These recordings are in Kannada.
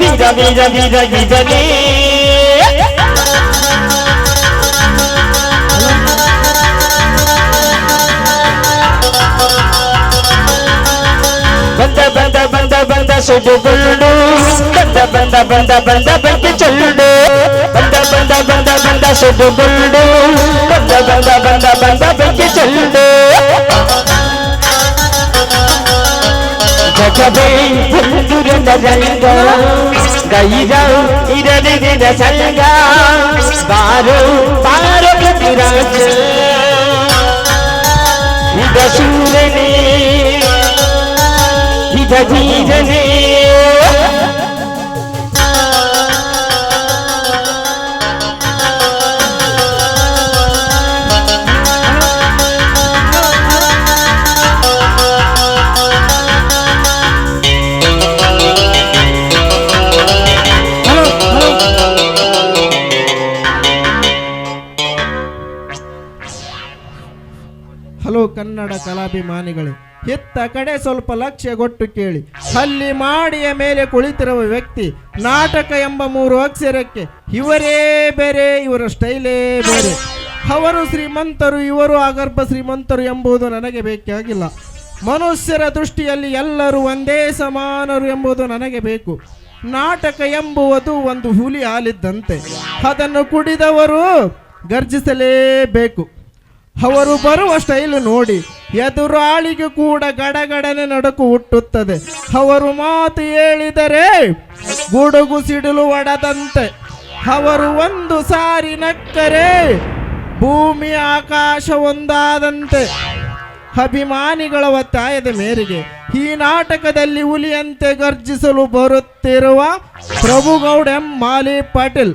ವೀರ ವೀರ ವೀರ ಇರಲಿ ಬಂದ ಬಂದ ಬಂದ ಬಂದ ಸುಡುಗುಳ್ಳು ಬಂದ ಬಂದ ಬಂದ ಬಂದ ಬೆಂಕಿ ಚೊಳ್ಳು ಬಂದ ಬಂದ ಬಂದ ಬಂದ ಸುಡುಗುಳ್ಳು ಬಂದ ಬಂದ ಬಂದ ಬಂದ ಬೆಂಕಿ ಚೊಳ್ಳು ಜಗವೇ ಬಂದುರನ ರಂಗ ಗೈರ ಇರಲಿ ದಿನ ಸಂಗ ಬಾರು ಬಾರು ಪ್ರತಿರಾಜ ಇದ ಸೂರನೇ ಇದ ಧೀರನೇ ಹಲೋ ಕನ್ನಡ ಕಲಾಭಿಮಾನಿಗಳೇ ಹಿತ್ತ ಕಡೆ ಸ್ವಲ್ಪ ಲಕ್ಷ್ಯ ಕೊಟ್ಟು ಕೇಳಿ. ಅಲ್ಲಿ ಮಾಡಿಯ ಮೇಲೆ ಕುಳಿತಿರುವ ವ್ಯಕ್ತಿ, ನಾಟಕ ಎಂಬ ಮೂರು ಅಕ್ಷರಕ್ಕೆ ಇವರೇ ಬೇರೆ, ಇವರ ಸ್ಟೈಲೇ ಬೇರೆ. ಅವರು ಶ್ರೀಮಂತರು, ಇವರು ಅಗರ್ಭ ಶ್ರೀಮಂತರು ಎಂಬುದು ನನಗೆ ಬೇಕಾಗಿಲ್ಲ ಮನುಷ್ಯರ ದೃಷ್ಟಿಯಲ್ಲಿ ಎಲ್ಲರೂ ಒಂದೇ ಸಮಾನರು ಎಂಬುದು ನನಗೆ ಬೇಕು. ನಾಟಕ ಎಂಬುವುದು ಒಂದು ಹುಲಿ ಹಾಲಿದ್ದಂತೆ. ಅದನ್ನು ಕುಡಿದವರು ಗರ್ಜಿಸಲೇಬೇಕು. ಅವರು ಬರುವ ಸ್ಟೈಲು ನೋಡಿ ಎದುರಾಳಿಗೆ ಕೂಡ ಗಡಗಡನೆ ನಡುಕು ಹುಟ್ಟುತ್ತದೆ. ಅವರು ಮಾತು ಹೇಳಿದರೆ ಗುಡುಗು ಸಿಡಿಲು ಒಡದಂತೆ. ಅವರು ಒಂದು ಸಾರಿ ನಕ್ಕರೆ, ಭೂಮಿ ಆಕಾಶ ಒಂದಾದಂತೆ. ಅಭಿಮಾನಿಗಳ ಒತ್ತಾಯದ ಮೇರೆಗೆ ಈ ನಾಟಕದಲ್ಲಿ ಹುಲಿಯಂತೆ ಗರ್ಜಿಸಲು ಬರುತ್ತಿರುವ Prabhugouda M. Mali Patil.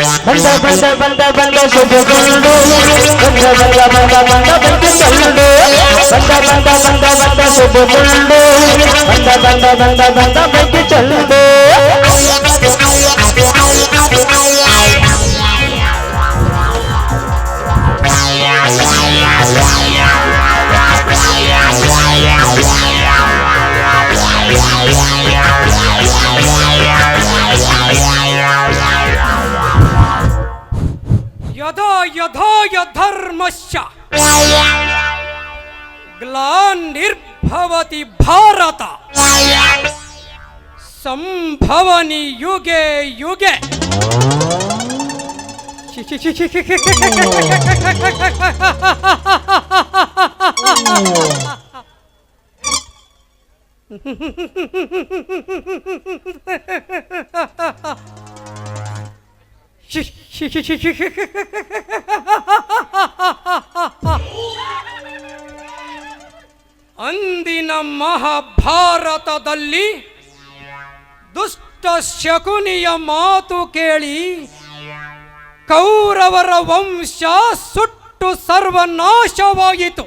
ಬಂದ ಬಂದ ಬಂದ ಸುಡುಗುಳ್ಳು ಬಂದ ಬಂದ ಬಂದ ಬಂದ ಬೆಂಕಿ ಚೊಳ್ಳು ಬಂದ ಬಂದ ಬಂದ ಬಂದ ಸುಡುಗುಳ್ಳು ಬಂದ ಬಂದ ಬಂದ ಬಂದ ಬೆಂಕಿ ಚೊಳ್ಳು ಯಥಾ ಧರ್ಮಶ್ಚ ಗ್ಲಾನಿರ್ಭವತಿ ಭಾರತ ಸಂಭವನಿ ಯುಗೆ ಯುಗೆ ಅಂದಿನ ಮಹಾಭಾರತದಲ್ಲಿ ದುಷ್ಟ ಶಕುನಿಯ ಮಾತು ಕೇಳಿ ಕೌರವರ ವಂಶ ಸುಟ್ಟು ಸರ್ವನಾಶವಾಯಿತು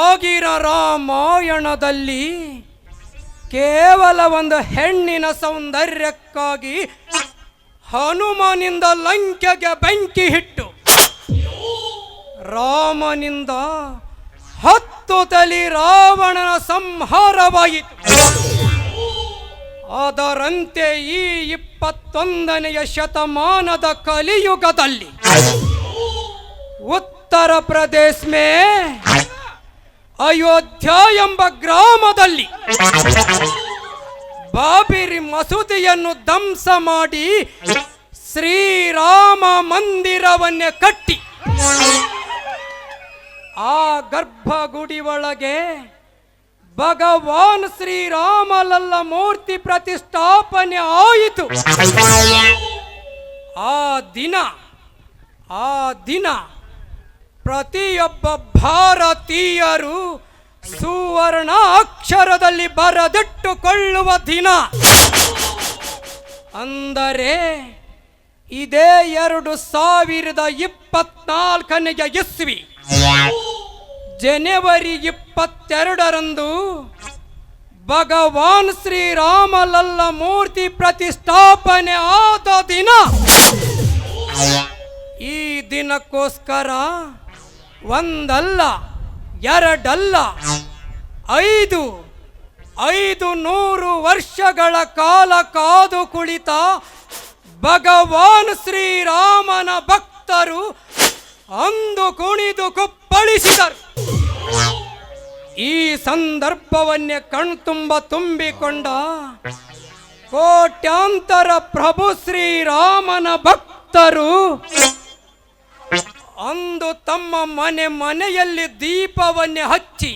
ಆಗಿರ ರಾಮಾಯಣದಲ್ಲಿ ಕೇವಲ ಒಂದು ಹೆಣ್ಣಿನ ಸೌಂದರ್ಯಕ್ಕಾಗಿ ಹನುಮನಿಂದ ಲಂಕೆಗೆ ಬೆಂಕಿ ಹಿಟ್ಟು. ರಾಮನಿಂದ ಹತ್ತು ತಲಿ ರಾವಣನ ಸಂಹಾರವಾಯಿತು. ಅದರಂತೆ ಈ ಇಪ್ಪತ್ತೊಂದನೆಯ ಶತಮಾನದ ಕಲಿಯುಗದಲ್ಲಿ ಉತ್ತರ ಪ್ರದೇಶ ಮೇ ಅಯೋಧ್ಯ ಎಂಬ ಗ್ರಾಮದಲ್ಲಿ ಬಾಬಿರಿ ಮಸೂದಿಯನ್ನು ಧ್ವಂಸ ಮಾಡಿ ಶ್ರೀರಾಮ ಮಂದಿರವನ್ನೇ ಕಟ್ಟಿ. ಆ ಗರ್ಭಗುಡಿ ಒಳಗೆ ಭಗವಾನ್ ಶ್ರೀರಾಮಲಲ್ಲ ಮೂರ್ತಿ ಪ್ರತಿಷ್ಠಾಪನೆ ಆಯಿತು. ಆ ದಿನ ಆ ದಿನ ಪ್ರತಿಯೊಬ್ಬ ಭಾರತೀಯರು ಸುವರ್ಣ ಅಕ್ಷರದಲ್ಲಿ ಬರೆದಿಟ್ಟುಕೊಳ್ಳುವ ದಿನ. ಅಂದರೆ ಇದೇ ಎರಡು ಸಾವಿರದ ಇಪ್ಪತ್ನಾಲ್ಕನೆಯ ಇಸ್ವಿ. ಜನವರಿ ಇಪ್ಪತ್ತೆರಡರಂದು ಭಗವಾನ್ ಶ್ರೀರಾಮಲಲ್ಲ ಮೂರ್ತಿ ಪ್ರತಿಷ್ಠಾಪನೆ ಆದ ದಿನ ಈ ದಿನಕ್ಕೋಸ್ಕರ ಒಂದಲ್ಲ, ಎರಡಲ್ಲ, ಐದು ಐದು ನೂರು ವರ್ಷಗಳ ಕಾಲ ಕಾದು ಕುಳಿತ ಭಗವಾನ್ ಶ್ರೀರಾಮನ ಭಕ್ತರು ಅಂದು ಕುಣಿದು ಕುಪ್ಪಳಿಸಿದರು. ಈ ಸಂದರ್ಭವನ್ನೇ ಕಣ್ತುಂಬ ತುಂಬಿಕೊಂಡ ಕೋಟ್ಯಾಂತರ ಪ್ರಭು ಶ್ರೀರಾಮನ ಭಕ್ತರು ಅಂದು ತಮ್ಮ ಮನೆ ಮನೆಯಲ್ಲಿ ದೀಪವನ್ನೇ ಹಚ್ಚಿ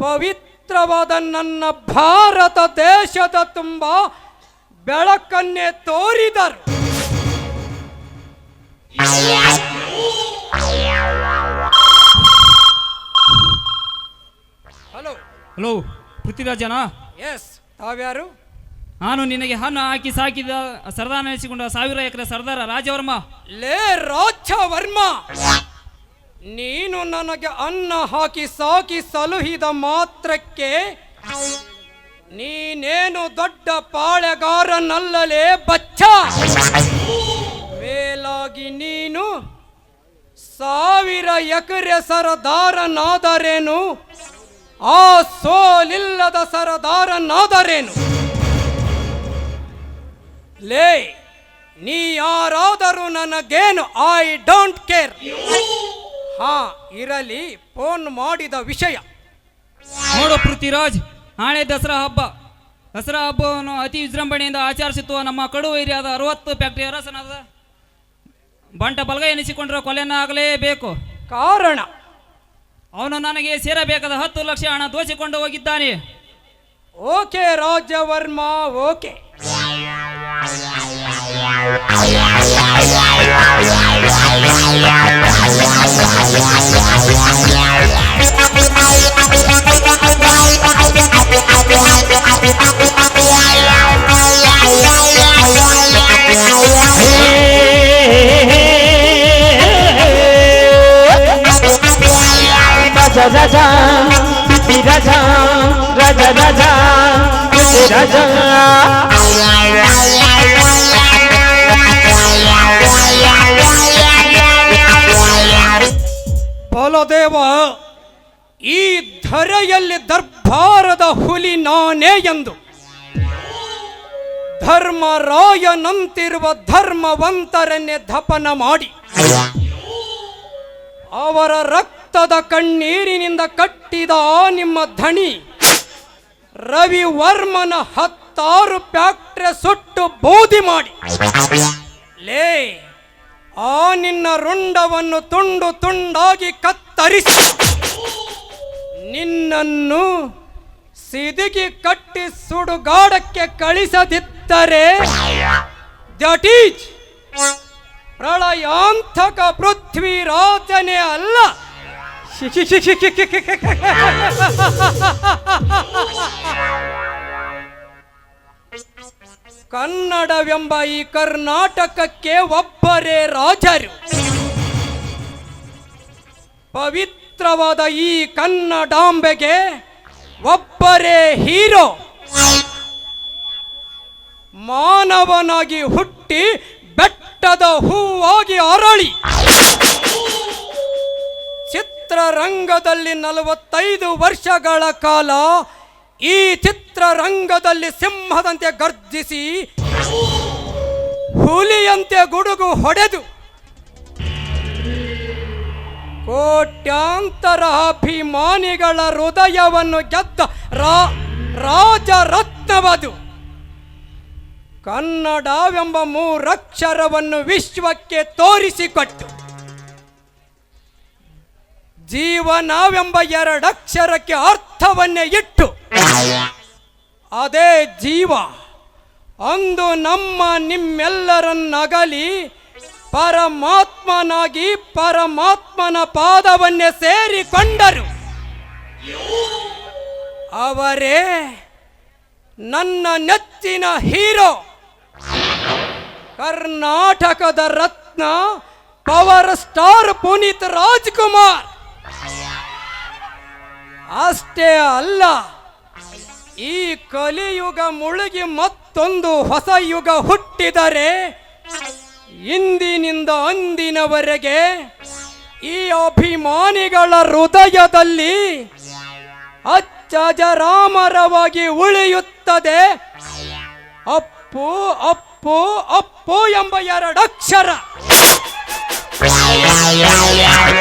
ಪವಿತ್ರವಾದ ನನ್ನ ಭಾರತ ದೇಶದ ತುಂಬ ಬೆಳಕನ್ನೇ ತೋರಿದರು. ಹಲೋ. ಹಲೋ ಪೃಥ್ವಿರಾಜನ? ಎಸ್ ತಾವ್ಯಾರು? ನಾನು ನಿನಗೆ ಹಣ ಹಾಕಿ ಸಾಕಿದ ಸರ್ದಾರ ನೆನೆಸಿಕೊಂಡ ಸಾವಿರ ಎಕರೆ ಸರ್ದಾರ ರಾಜವರ್ಮ. ಲೇ ರಾಜವರ್ಮ! ನೀನು ನನಗೆ ಅನ್ನ ಹಾಕಿ ಸಾಕಿ ಸಲುಹಿದ ಮಾತ್ರಕ್ಕೆ ನೀನೇನು ದೊಡ್ಡ ಪಾಳೆಗಾರನಲ್ಲಲೇ ಬಚ್ಚ? ಮೇಲಾಗಿ ನೀನು ಸಾವಿರ ಎಕರೆ ಸರದಾರನಾದರೇನು? ಆ ಸೋಲಿಲ್ಲದ ಸರದಾರನಾದರೇನು? ಲೇ, ನೀ ಯಾರಾದರೂ ನನಗೇನು? ಐ ಡೋಂಟ್ ಕೇರ್ ಹಾ, ಇರಲಿ ಫೋನ್ ಮಾಡಿದ ವಿಷಯ. ನೋಡೋ ಪೃಥ್ವಿರಾಜ್ ನಾಳೆ ದಸರಾ ಹಬ್ಬ. ದಸರಾ ಹಬ್ಬವನ್ನು ಅತಿ ವಿಜೃಂಭಣೆಯಿಂದ ಆಚರಿಸಿತ್ತು ನಮ್ಮ ಕಡು ಏರಿಯಾದ ಅರವತ್ತು ಫ್ಯಾಕ್ಟ್ರಿ ಅರಸನಾದ ಬಂಟ ಬಲಗ ಎನಿಸಿಕೊಂಡಿರೋ ಕೊಲೆಯನ್ನು ಆಗಲೇಬೇಕು. ಕಾರಣ? ಅವನು ನನಗೆ ಸೇರಬೇಕಾದ ಹತ್ತು ಲಕ್ಷ ಹಣ ದೋಚಿಕೊಂಡು ಹೋಗಿದ್ದಾನೆ. Okay Rajavarma okay. ಬಲದೇವ ಈ ಧರೆಯಲ್ಲಿ ದರ್ಬಾರದ ಹುಲಿ ನಾನೇ ಎಂದು. ಧರ್ಮರಾಯನಂತಿರುವ ಧರ್ಮವಂತರನ್ನೇ ಧಪನ ಮಾಡಿ. ಅವರ ರಕ್ತದ ಕಣ್ಣೀರಿನಿಂದ ಕಟ್ಟಿದ ನಿಮ್ಮ ಧಣಿ, ರವಿವರ್ಮನ ಹತ್ತಾರು ಫ್ಯಾಕ್ಟ್ರಿ ಸುಟ್ಟು ಬೂದಿ ಮಾಡಿ. ಲೇ, ಆ ನಿನ್ನ ರುಂಡವನ್ನು ತುಂಡು ತುಂಡಾಗಿ ಕತ್ತರಿಸಿ. ನಿನ್ನನ್ನು ಸಿದಿಗಿ ಕಟ್ಟಿ ಸುಡುಗಾಡಕ್ಕೆ ಕರೆಯುತ್ತಾರೆ ದಟ್ ಈಸ್ ಪ್ರಳಯಾಂತಕ ಪೃಥ್ವಿ ರಾಜನೆ ಅಲ್ಲ. ಕನ್ನಡವೆಂಬ ಈ ಕರ್ನಾಟಕಕ್ಕೆ ಒಬ್ಬರೇ ರಾಜರು. ಪವಿತ್ರವಾದ ಈ ಕನ್ನಡಾಂಬೆಗೆ ಒಬ್ಬರೇ ಹೀರೋ. ಮಾನವನಾಗಿ ಹುಟ್ಟಿ ಬೆಟ್ಟದ ಹೂವಾಗಿ ಅರಳಿ. ಚಿತ್ರರಂಗದಲ್ಲಿ ನಲವತ್ತೈದು ವರ್ಷಗಳ ಕಾಲ ಈ ಚಿತ್ರರಂಗದಲ್ಲಿ ಸಿಂಹದಂತೆ ಗರ್ಜಿಸಿ ಹುಲಿಯಂತೆ ಗುಡುಗು ಹೊಡೆದು ಕೋಟ್ಯಾಂತರ ಅಭಿಮಾನಿಗಳ ಹೃದಯವನ್ನು ಗೆದ್ದ ರಾಜರತ್ನವದು. ಕನ್ನಡವೆಂಬ ಮೂರಕ್ಷರವನ್ನು ವಿಶ್ವಕ್ಕೆ ತೋರಿಸಿಕೊಟ್ಟು ಜೀವನವೆಂಬ ಎರಡಕ್ಷರಕ್ಕೆ ಅರ್ಥವನ್ನೇ ಇಟ್ಟು ಅದೇ ಜೀವ ಅಂದು ನಮ್ಮ ನಿಮ್ಮೆಲ್ಲರನ್ನಗಲಿ ಪರಮಾತ್ಮನಾಗಿ ಪರಮಾತ್ಮನ ಪಾದವನ್ನೇ ಸೇರಿಕೊಂಡರು. ಅವರೇ ನನ್ನ ನೆಚ್ಚಿನ ಹೀರೋ. ಕರ್ನಾಟಕದ ರತ್ನ ಪವರ್ ಸ್ಟಾರ್ ಪುನೀತ್ ರಾಜ್ಕುಮಾರ್. ಅಷ್ಟೇ ಅಲ್ಲ, ಈ ಕಲಿಯುಗ ಮುಳುಗಿ ಮತ್ತೊಂದು ಹೊಸ ಯುಗ ಹುಟ್ಟಿದರೆ ಇಂದಿನಿಂದ ಅಂದಿನವರೆಗೆ ಈ ಅಭಿಮಾನಿಗಳ ಹೃದಯದಲ್ಲಿ ಅಚ್ಚಜರಾಮರವಾಗಿ ಉಳಿಯುತ್ತದೆ. ಅಪ್ಪು ಅಪ್ಪು ಅಪ್ಪು ಎಂಬ ಎರಡಕ್ಷರ.